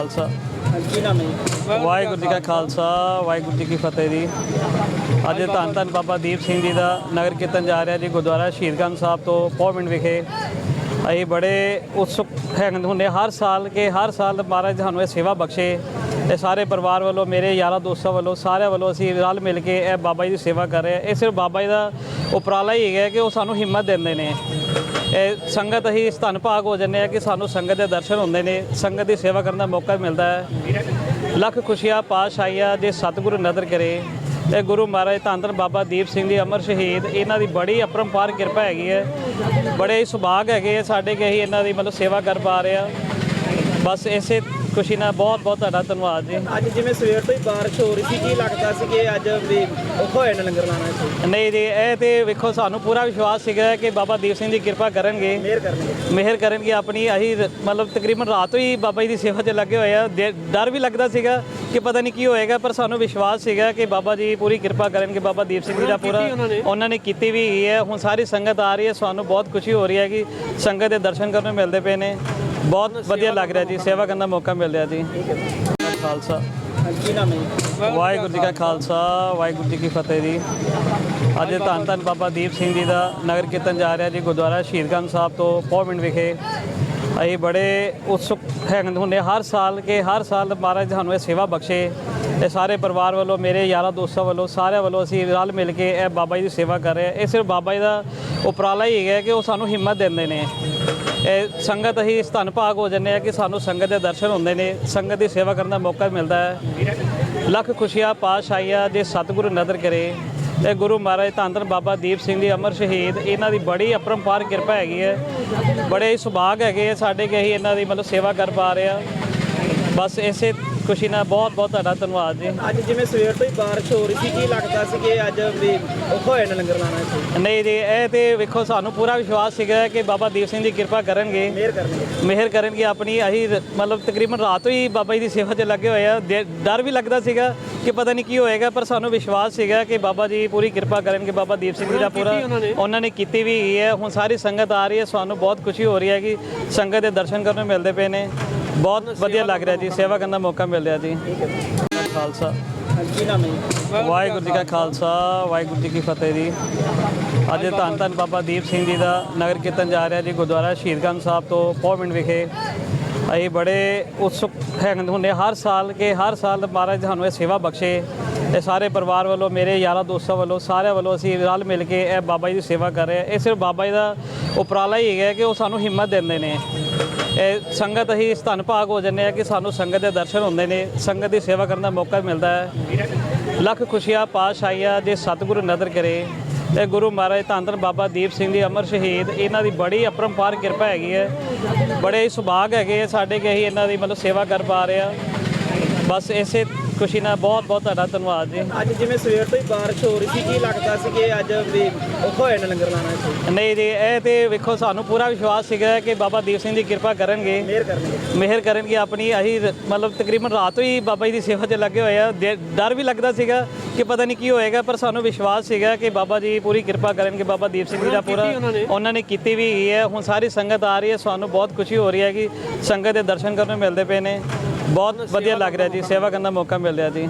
ਖਾਲਸਾ। ਵਾਹਿਗੁਰੂ ਜੀ ਕਾ ਖਾਲਸਾ, ਵਾਹਿਗੁਰੂ ਜੀ ਕੀ ਫਤਿਹ ਜੀ। ਅੱਜ ਧੰਨ ਧੰਨ ਬਾਬਾ ਦੀਪ ਸਿੰਘ ਜੀ ਦਾ ਨਗਰ ਕੀਰਤਨ ਜਾ ਰਿਹਾ ਜੀ ਗੁਰਦੁਆਰਾ ਸ਼ਹੀਦਗੰਜ ਸਾਹਿਬ ਤੋਂ ਪੌਮਿੰਟ ਵਿਖੇ। ਅਸੀਂ ਬੜੇ ਉਤਸੁਕ ਹੈਗੇ ਹੁੰਦੇ ਹਾਂ। ਹਰ ਸਾਲ ਕਿ ਹਰ ਸਾਲ ਮਹਾਰਾਜ ਸਾਨੂੰ ਇਹ ਸੇਵਾ ਬਖਸ਼ੇ। ਇਹ ਸਾਰੇ ਪਰਿਵਾਰ ਵੱਲੋਂ, ਮੇਰੇ ਯਾਰਾਂ ਦੋਸਤਾਂ ਵੱਲੋਂ, ਸਾਰਿਆਂ ਵੱਲੋਂ ਅਸੀਂ ਰਲ ਮਿਲ ਕੇ ਇਹ ਬਾਬਾ ਜੀ ਦੀ ਸੇਵਾ ਕਰ ਰਹੇ ਹਾਂ। ਇਹ ਸਿਰਫ ਬਾਬਾ ਜੀ ਦਾ ਉਪਰਾਲਾ ਹੀ ਹੈਗਾ ਕਿ ਉਹ ਸਾਨੂੰ ਹਿੰਮਤ ਦਿੰਦੇ ਨੇ। ਇਹ ਸੰਗਤ ਅਸੀਂ ਧੰਨ ਭਾਗ ਹੋ ਜੰਨੇ ਆ ਕਿ ਸਾਨੂੰ ਸੰਗਤ ਦੇ ਦਰਸ਼ਨ ਹੁੰਦੇ ਨੇ, ਸੰਗਤ ਦੀ ਸੇਵਾ ਕਰਨ ਦਾ ਮੌਕਾ ਮਿਲਦਾ ਹੈ। ਲੱਖ ਖੁਸ਼ੀਆਂ, ਪਾਤਸ਼ਾਹੀਆਂ ਜੇ ਸਤਿਗੁਰੂ ਨਦਰ ਕਰੇ। ਇਹ ਗੁਰੂ ਮਹਾਰਾਜ ਧੰਨ ਧੰਨ ਬਾਬਾ ਦੀਪ ਸਿੰਘ ਜੀ, ਅਮਰ ਸ਼ਹੀਦ, ਇਹਨਾਂ ਦੀ ਬੜੀ ਅਪਰੰਪਾਰ ਕਿਰਪਾ ਹੈਗੀ ਹੈ। ਬੜੇ ਹੀ ਸੁਭਾਗ ਹੈਗੇ ਆ ਸਾਡੇ ਕਿ ਅਸੀਂ ਇਹਨਾਂ ਦੀ ਮਤਲਬ ਸੇਵਾ ਕਰ ਪਾ ਰਹੇ ਆ ਬਸ ਇਸੇ ਖੁਸ਼ੀ ਨਾਲ ਬਹੁਤ ਬਹੁਤ ਤੁਹਾਡਾ ਧੰਨਵਾਦ ਜੀ। ਅੱਜ ਜਿਵੇਂ ਸਵੇਰ ਤੋਂ ਹੀ ਬਾਰਿਸ਼ ਹੋ ਰਹੀ ਸੀ ਕੀ ਲੱਗਦਾ ਸੀ ਕਿ ਅੱਜ ਵੀ ਔਖਾ ਹੋਇਆ ਨਾ ਲੰਗਰ ਲਾਣਾ ਸੀ ਨਹੀਂ ਜੀ ਇਹ ਤੇ ਵੇਖੋ ਸਾਨੂੰ ਪੂਰਾ ਵਿਸ਼ਵਾਸ ਸੀਗਾ ਕਿ ਬਾਬਾ ਦੀਪ ਸਿੰਘ ਜੀ ਕਿਰਪਾ ਕਰਨਗੇ। ਮਿਹਰ ਕਰਨਗੇ। ਮਿਹਰ ਕਰਨਗੇ ਆਪਣੀ ਅਸੀਂ ਮਤਲਬ ਤਕਰੀਬਨ ਰਾਤ ਤੋਂ ਹੀ ਬਾਬਾ ਜੀ ਦੀ ਸੇਵਾ 'ਚ ਲੱਗੇ ਹੋਏ ਆ। ਦੇ- ਡਰ ਵੀ ਲੱਗਦਾ ਸੀਗਾ ਕਿ ਪਤਾ ਨਹੀਂ ਕੀ ਹੋਏਗਾ ਪਰ ਸਾਨੂੰ ਵਿਸ਼ਵਾਸ ਸੀਗਾ ਕਿ ਬਾਬਾ ਜੀ ਪੂਰੀ ਕਿਰਪਾ ਕਰਨਗੇ ਬਾਬਾ ਦੀਪ ਸਿੰਘ ਜੀ ਦਾ ਪੂਰਾ ਉਹਨਾਂ ਨੇ? ਕੀਤੀ ਵੀ ਹੈ। ਹੁਣ ਸਾਰੀ ਸੰਗਤ ਆ ਰਹੀ ਹੈ ਸਾਨੂੰ ਬਹੁਤ ਖੁਸ਼ੀ ਹੋ ਰਹੀ ਹੈ ਕਿ ਸੰਗਤ ਦੇ ਦਰਸ਼ਨ ਕਰਨ ਨੂੰ ਮਿਲਦੇ ਪਏ ਨੇ। ਬਹੁਤ ਵਧੀਆ ਲੱਗ ਰਿਹਾ ਜੀ, ਸੇਵਾ ਕਰਨ ਦਾ ਮੌਕਾ ਮਿਲ ਰਿਹਾ ਜੀ। ਖਾਲਸਾ। ਵਾਹਿਗੁਰੂ ਜੀ ਕਾ ਖਾਲਸਾ, ਵਾਹਿਗੁਰੂ ਜੀ ਕੀ ਫਤਿਹ ਜੀ। ਅੱਜ ਧੰਨ ਧੰਨ ਬਾਬਾ ਦੀਪ ਸਿੰਘ ਜੀ ਦਾ ਨਗਰ ਕੀਰਤਨ ਜਾ ਰਿਹਾ ਜੀ, ਗੁਰਦੁਆਰਾ ਸ਼ਹੀਦਗੰਜ ਸਾਹਿਬ ਤੋਂ ਪੌਮਿੰਟ ਵਿਖੇ। ਅਸੀਂ ਬੜੇ ਉਤਸੁਕ ਹੈਗੇ ਹੁੰਦੇ ਹਾਂ, ਹਰ ਸਾਲ ਕਿ ਹਰ ਸਾਲ ਮਹਾਰਾਜ ਸਾਨੂੰ ਇਹ ਸੇਵਾ ਬਖਸ਼ੇ। ਇਹ ਸਾਰੇ ਪਰਿਵਾਰ ਵੱਲੋਂ, ਮੇਰੇ ਯਾਰਾਂ ਦੋਸਤਾਂ ਵੱਲੋਂ, ਸਾਰਿਆਂ ਵੱਲੋਂ ਅਸੀਂ ਰਲ ਮਿਲ ਕੇ ਇਹ ਬਾਬਾ ਜੀ ਦੀ ਸੇਵਾ ਕਰ ਰਹੇ ਹਾਂ। ਇਹ ਸਿਰਫ ਬਾਬਾ ਜੀ ਦਾ ਉਪਰਾਲਾ ਹੀ ਹੈਗਾ ਕਿ ਉਹ ਸਾਨੂੰ ਹਿੰਮਤ ਦਿੰਦੇ ਨੇ। ਇਹ ਸੰਗਤ ਅਸੀਂ ਧੰਨ ਭਾਗ ਹੋ ਜੰਨੇ ਆ ਕਿ ਸਾਨੂੰ ਸੰਗਤ ਦੇ ਦਰਸ਼ਨ ਹੁੰਦੇ ਨੇ। ਸੰਗਤ ਦੀ ਸੇਵਾ ਕਰਨ ਦਾ ਮੌਕਾ ਮਿਲਦਾ ਹੈ। ਲੱਖ ਖੁਸ਼ੀਆਂ, ਪਾਤਸ਼ਾਹੀਆਂ ਜੇ ਸਤਿਗੁਰੂ ਨਦਰ ਕਰੇ। ਇਹ ਗੁਰੂ ਮਹਾਰਾਜ ਧੰਨ ਧੰਨ ਬਾਬਾ ਦੀਪ ਸਿੰਘ ਜੀ ਅਮਰ ਸ਼ਹੀਦ, ਇਹਨਾਂ ਦੀ ਬੜੀ ਅਪਰੰਪਾਰ ਕਿਰਪਾ ਹੈਗੀ ਹੈ। ਬੜੇ ਹੀ ਸੁਭਾਗ ਹੈਗੇ ਆ ਸਾਡੇ ਕਿ ਅਸੀਂ ਇਹਨਾਂ ਦੀ ਮਤਲਬ ਸੇਵਾ ਕਰ ਪਾ ਰਹੇ ਆ ਬਸ ਇਸੇ ਖੁਸ਼ੀ ਨਾਲ ਬਹੁਤ ਬਹੁਤ ਤੁਹਾਡਾ ਧੰਨਵਾਦ ਜੀ। ਅੱਜ ਜਿਵੇਂ ਸਵੇਰ ਤੋਂ ਹੀ ਬਾਰਿਸ਼ ਹੋ ਰਹੀ ਸੀ ਕੀ ਲੱਗਦਾ ਸੀ ਕਿ ਅੱਜ ਵੀ ਔਖਾ ਹੋਇਆ ਨਾ ਲੰਗਰ ਲਾਣਾ ਸੀ ਨਹੀਂ ਜੀ ਇਹ ਤੇ ਵੇਖੋ ਸਾਨੂੰ ਪੂਰਾ ਵਿਸ਼ਵਾਸ ਸੀਗਾ ਕਿ ਬਾਬਾ ਦੀਪ ਸਿੰਘ ਜੀ ਕਿਰਪਾ ਕਰਨਗੇ। ਮਿਹਰ ਕਰਨਗੇ। ਮਿਹਰ ਕਰਨਗੇ ਆਪਣੀ ਅਸੀਂ ਮਤਲਬ ਤਕਰੀਬਨ ਰਾਤ ਤੋਂ ਹੀ ਬਾਬਾ ਜੀ ਦੀ ਸੇਵਾ 'ਚ ਲੱਗੇ ਹੋਏ ਆ। ਡਰ ਵੀ ਲੱਗਦਾ ਸੀਗਾ ਕਿ ਪਤਾ ਨਹੀਂ ਕੀ ਹੋਏਗਾ ਪਰ ਸਾਨੂੰ ਵਿਸ਼ਵਾਸ ਸੀਗਾ ਕਿ ਬਾਬਾ ਜੀ ਪੂਰੀ ਕਿਰਪਾ ਕਰਨਗੇ ਬਾਬਾ ਦੀਪ ਸਿੰਘ ਜੀ ਦਾ ਪੂਰਾ ਉਹਨਾਂ ਨੇ? ਕੀਤੀ ਵੀ ਹੈ। ਹੁਣ ਸਾਰੀ ਸੰਗਤ ਆ ਰਹੀ ਹੈ ਸਾਨੂੰ ਬਹੁਤ ਖੁਸ਼ੀ ਹੋ ਰਹੀ ਹੈ ਕਿ ਸੰਗਤ ਦੇ ਦਰਸ਼ਨ ਕਰਨ ਨੂੰ ਮਿਲਦੇ ਪਏ ਨੇ। ਬਹੁਤ ਵਧੀਆ ਲੱਗ ਰਿਹਾ ਜੀ, ਸੇਵਾ ਕਰਨ ਦਾ ਮੌਕਾ ਮਿਲ ਰਿਹਾ ਜੀ। ਖਾਲਸਾ। ਵਾਹਿਗੁਰੂ ਜੀ ਕਾ ਖਾਲਸਾ, ਵਾਹਿਗੁਰੂ ਜੀ ਕੀ ਫਤਿਹ ਜੀ। ਅੱਜ ਧੰਨ ਧੰਨ ਬਾਬਾ ਦੀਪ ਸਿੰਘ ਜੀ ਦਾ ਨਗਰ ਕੀਰਤਨ ਜਾ ਰਿਹਾ ਜੀ, ਗੁਰਦੁਆਰਾ ਸ਼ਹੀਦਗੰਜ ਸਾਹਿਬ ਤੋਂ ਪੌਮਿੰਟ ਵਿਖੇ। ਅਸੀਂ ਬੜੇ ਉਤਸੁਕ ਹੈਗੇ ਹੁੰਦੇ ਹਰ ਸਾਲ ਕਿ ਹਰ ਸਾਲ ਮਹਾਰਾਜ ਸਾਨੂੰ ਇਹ ਸੇਵਾ ਬਖਸ਼ੇ। ਇਹ ਸਾਰੇ ਪਰਿਵਾਰ ਵੱਲੋਂ, ਮੇਰੇ ਯਾਰਾਂ ਦੋਸਤਾਂ ਵੱਲੋਂ, ਸਾਰਿਆਂ ਵੱਲੋਂ ਅਸੀਂ ਰਲ ਮਿਲ ਕੇ ਇਹ ਬਾਬਾ ਜੀ ਦੀ ਸੇਵਾ ਕਰ ਰਹੇ ਹਾਂ। ਇਹ ਸਿਰਫ ਬਾਬਾ ਜੀ ਦਾ ਉਪਰਾਲਾ ਹੀ ਹੈਗਾ ਕਿ ਉਹ ਸਾਨੂੰ ਹਿੰਮਤ ਦਿੰਦੇ ਨੇ। ਇਹ ਸੰਗਤ ਅਸੀਂ ਧੰਨ ਭਾਗ ਹੋ ਜੰਨੇ ਆ ਕਿ ਸਾਨੂੰ ਸੰਗਤ ਦੇ ਦਰਸ਼ਨ ਹੁੰਦੇ ਨੇ। ਸੰਗਤ ਦੀ ਸੇਵਾ ਕਰਨ ਦਾ ਮੌਕਾ ਮਿਲਦਾ ਹੈ। ਲੱਖ ਖੁਸ਼ੀਆਂ, ਪਾਤਸ਼ਾਹੀਆਂ ਜੇ ਸਤਿਗੁਰੂ ਨਦਰ ਕਰੇ। ਇਹ ਗੁਰੂ ਮਹਾਰਾਜ ਧੰਨ ਧੰਨ ਬਾਬਾ ਦੀਪ ਸਿੰਘ ਜੀ, ਅਮਰ ਸ਼ਹੀਦ, ਇਹਨਾਂ ਦੀ ਬੜੀ ਅਪਰੰਪਾਰ ਕਿਰਪਾ ਹੈਗੀ ਹੈ। ਬੜੇ ਹੀ ਸੁਭਾਗ ਹੈਗੇ ਆ ਸਾਡੇ ਕਿ ਅਸੀਂ ਇਹਨਾਂ ਦੀ ਮਤਲਬ ਸੇਵਾ ਕਰ ਪਾ ਰਹੇ ਆ ਬਸ ਇਸੇ ਖੁਸ਼ੀ ਨਾਲ ਬਹੁਤ ਬਹੁਤ ਤੁਹਾਡਾ ਧੰਨਵਾਦ ਜੀ। ਅੱਜ ਜਿਵੇਂ ਸਵੇਰ ਤੋਂ ਹੀ ਬਾਰਿਸ਼ ਹੋ ਰਹੀ ਸੀ ਕੀ ਲੱਗਦਾ ਸੀ ਕਿ ਅੱਜ ਵੀ ਔਖਾ ਹੋਇਆ ਨਾ ਲੰਗਰ ਲਾਣਾ ਸੀ ਨਹੀਂ ਜੀ ਇਹ ਤੇ ਵੇਖੋ ਸਾਨੂੰ ਪੂਰਾ ਵਿਸ਼ਵਾਸ ਸੀਗਾ ਕਿ ਬਾਬਾ ਦੀਪ ਸਿੰਘ ਜੀ ਕਿਰਪਾ ਕਰਨਗੇ। ਮਿਹਰ ਕਰਨਗੇ। ਮਿਹਰ ਕਰਨਗੇ ਆਪਣੀ ਅਸੀਂ ਮਤਲਬ ਤਕਰੀਬਨ ਰਾਤ ਤੋਂ ਹੀ ਬਾਬਾ ਜੀ ਦੀ ਸੇਵਾ 'ਚ ਲੱਗੇ ਹੋਏ ਆ। ਦੇ- ਡਰ ਵੀ ਲੱਗਦਾ ਸੀਗਾ ਕਿ ਪਤਾ ਨਹੀਂ ਕੀ ਹੋਏਗਾ ਪਰ ਸਾਨੂੰ ਵਿਸ਼ਵਾਸ ਸੀਗਾ ਕਿ ਬਾਬਾ ਜੀ ਪੂਰੀ ਕਿਰਪਾ ਕਰਨਗੇ ਬਾਬਾ ਦੀਪ ਸਿੰਘ ਜੀ ਦਾ ਪੂਰਾ ਉਹਨਾਂ ਨੇ? ਕੀਤੀ ਵੀ ਹੈ। ਹੁਣ ਸਾਰੀ ਸੰਗਤ ਆ ਰਹੀ ਹੈ ਸਾਨੂੰ ਬਹੁਤ ਖੁਸ਼ੀ ਹੋ ਰਹੀ ਹੈ ਕਿ ਸੰਗਤ ਦੇ ਦਰਸ਼ਨ ਕਰਨ ਨੂੰ ਮਿਲਦੇ ਪਏ ਨੇ। ਬਹੁਤ ਵਧੀਆ ਲੱਗ ਰਿਹਾ ਜੀ ਸੇਵਾ ਕਰਨ ਦਾ ਮੌਕਾ ਮਿਲ ਰਿਹਾ ਜੀ।